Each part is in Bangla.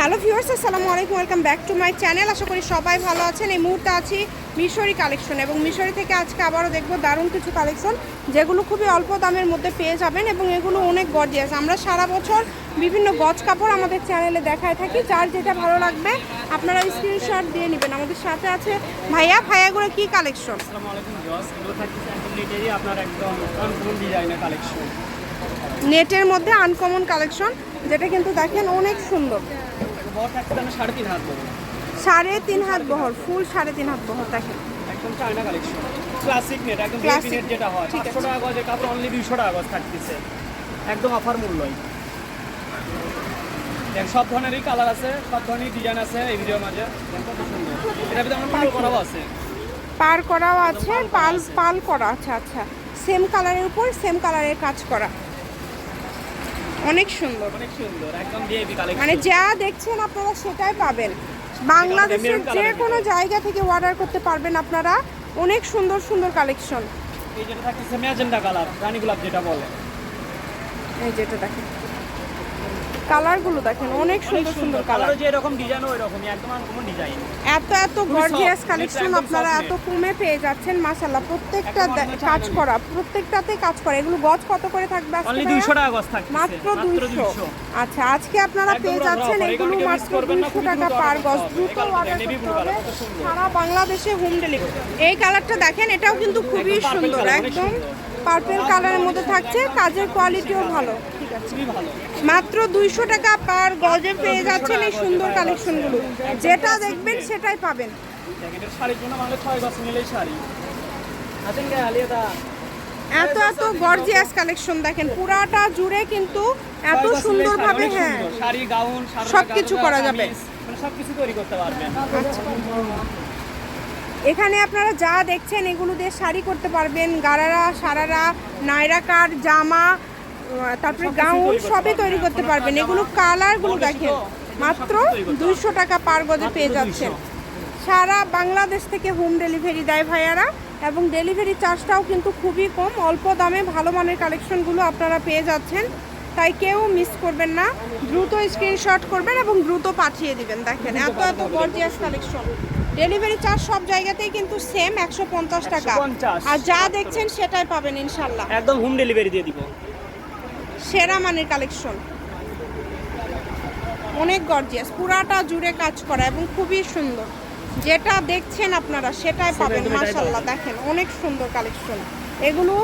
হ্যালো ভিউয়ার্স আসসালামু আলাইকুম welcome back to my channel. আশা করি সবাই ভালো আছেন। এই মুহূর্তে আছি মিশরি কালেকশন এবং মিশরি থেকে আজকে আবারও দেখব দারুণ কিছু কালেকশন যেগুলো খুবই অল্প দামের মধ্যে পেয়ে যাবেন এবং এগুলো অনেক গর্জিয়াস আমরা সারা বছর বিভিন্ন গজ কাপড় আমাদের চ্যানেলে দেখায় থাকি যার যেটা ভালো লাগবে আপনারা স্ক্রিনশট দিয়ে নেবেন। আমাদের সাথে আছে ভাইয়া। ভাইয়াগুলো কি কালেকশন? নেটের মধ্যে আনকমন কালেকশন যেটা কিন্তু দেখেন অনেক সুন্দর। সাড়ে তিন হাত দেবো সাড়ে তিন হাত বহর ফুল সাড়ে তিন হাত বহর দেখেন। একদম চায়না কালেকশন ক্লাসিক নেট একদম Classic বেবি নেট যেটা হয় টাকা গজের কাপড় অনলি দুইশো টাকা গজ থাকতেছে। একদম অফার মূল্যই। সব ধরনেরই কালার আছে সব ধরনের ডিজাইন আছে এই ভিডিওর মাঝে। এটার ভিতরে আমরা পাল করাও আছে। পার করাও আছে পাল পাল করা আছে আচ্ছা। সেম কালারের উপর সেম কালারের কাজ করা। অনেক সুন্দর। অনেক সুন্দর একদম ভিআইপি কালেকশন মানে যা দেখছেন আপনারা সেটাই পাবেন। বাংলাদেশের যে কোনো জায়গা থেকে অর্ডার করতে পারবেন আপনারা। অনেক সুন্দর সুন্দর কালেকশন এই যেটা থাকতেছে ম্যাজেন্ডা কালার রানী গোলাপ যেটা বলে। এই যেটা দেখেন। কালারগুলো দেখেন অনেক সুন্দর সুন্দর কালার। যে এরকম ডিজাইন ওই রকমই একদম আনকমন ডিজাইন এত এত গর্জিয়াস কালেকশন আপনারা এত কমে পেয়ে যাচ্ছেন মাশাআল্লাহ প্রত্যেকটা কাজ করা প্রত্যেকটাতে কাজ করা। এগুলো গজ কত করে থাকবে আজকে অনলি ভাইয়া? দুইশো টাকা গজ থাকতেছে মাত্র দুইশো। আচ্ছা আজকে আপনারা পেয়ে যাচ্ছেন এগুলো মাত্র করবেন না, দুইশো খুবই টাকা পার গজ দ্রুত অর্ডার করতে। সারা বাংলাদেশে হোম ডেলিভারি এই কালারটা দেখেন এটাও কিন্তু খুবই সুন্দর একদম। পার্পেল কালারের মধ্যে থাকছে কাজের কোয়ালিটিও ভালো ঠিক আছে। মাত্র দুইশো টাকা পার গজে পেয়ে যাচ্ছেন এই সুন্দর কালেকশনগুলো যেটা দেখবেন সেটাই পাবেন। এত এত গর্জিয়াস কালেকশন দেখেন পুরাটা জুড়ে কিন্তু এত সুন্দরভাবে হ্যাঁ। সবকিছু করা যাবে। মানে সবকিছু তৈরি করতে পারবেন। আচ্ছা। এখানে আপনারা যা দেখছেন এগুলো দিয়ে শাড়ি করতে পারবেন। গারারা সারারা নায়রা কাট জামা তারপরে গাউন সবই তৈরি করতে পারবেন। এগুলো কালারগুলো দেখেন। মাত্র দুইশো টাকা পার গজে পেয়ে যাচ্ছেন। সারা বাংলাদেশ থেকে হোম ডেলিভারি দেয় ভাইয়ারা। এবং ডেলিভারি চার্জটাও কিন্তু খুবই কম। অল্প দামে ভালো মানের কালেকশনগুলো আপনারা পেয়ে যাচ্ছেন। তাই কেউ মিস করবেন না। দ্রুত স্ক্রিনশট করবেন এবং দ্রুত পাঠিয়ে দিবেন দেখেন। এত এত গর্জিয়াস কালেকশন ডেলিভারি চার্জ সব জায়গাতেই কিন্তু সেম একশো পঞ্চাশ টাকা। আর যা দেখছেন সেটাই পাবেন ইনশাল্লাহ। একদম হোম ডেলিভারি দিয়ে দিব। সেরা মানের কালেকশন অনেক গর্জিয়াস পুরাটা জুড়ে কাজ করা এবং খুবই সুন্দর। যেটা দেখছেন আপনারা সেটাই পাবেন মাশাল্লাহ। দেখেন অনেক সুন্দর কালেকশন এগুলো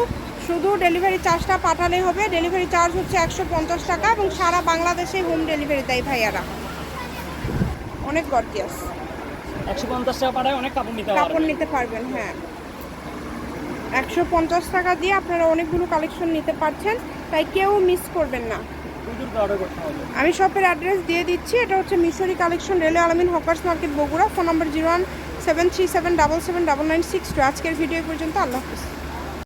শুধু ডেলিভারি চার্জটা পাঠালেই হবে। ডেলিভারি চার্জ হচ্ছে একশো পঞ্চাশ টাকা এবং সারা বাংলাদেশে হোম ডেলিভারি দেয় ভাইয়ারা। অনেক গর্জিয়াস একশো পঞ্চাশ টাকা পাঠায় অনেক কাপড় নিতে কাপড় নিতে পারবেন হ্যাঁ। একশো পঞ্চাশ টাকা দিয়ে আপনারা অনেকগুলো কালেকশন নিতে পারছেন। তাই কেউ মিস করবেন না। আমি শপের অ্যাড্রেস দিয়ে দিচ্ছি। এটা হচ্ছে Mishri collection railway Almin hawkers market Bogura phone number zero one seven three seven double seven double nine six two আজকের ভিডিও পর্যন্ত। আল্লাহ হাফিজ।